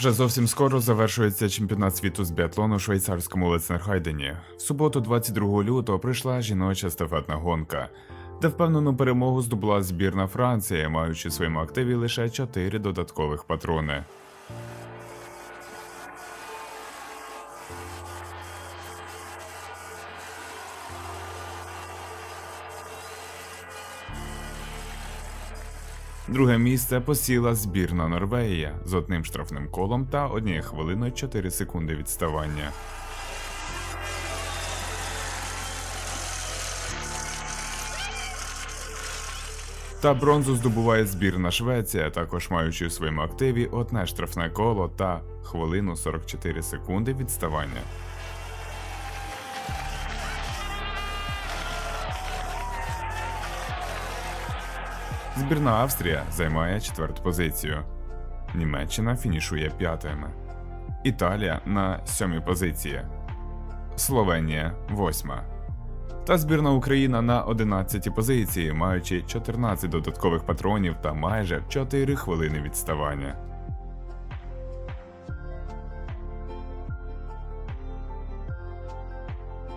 Вже зовсім скоро завершується чемпіонат світу з біатлону у швейцарському Лецнерхайдені. В суботу, 22 лютого, прийшла жіноча естафетна гонка, де впевнену перемогу здобула збірна Франції, маючи в своєму активі лише 4 додаткових патрони. Друге місце посіла збірна Норвегія з одним штрафним колом та однією хвилиною 4 секунди відставання. Та бронзу здобуває збірна Швеція, також маючи у своєму активі одне штрафне коло та хвилину 44 секунди відставання. Збірна Австрія займає четверту позицію. Німеччина фінішує п'ятими. Італія на сьомій позиції. Словенія восьма. Та збірна Україна на 11 позиції, маючи 14 додаткових патронів та майже 4 хвилини відставання.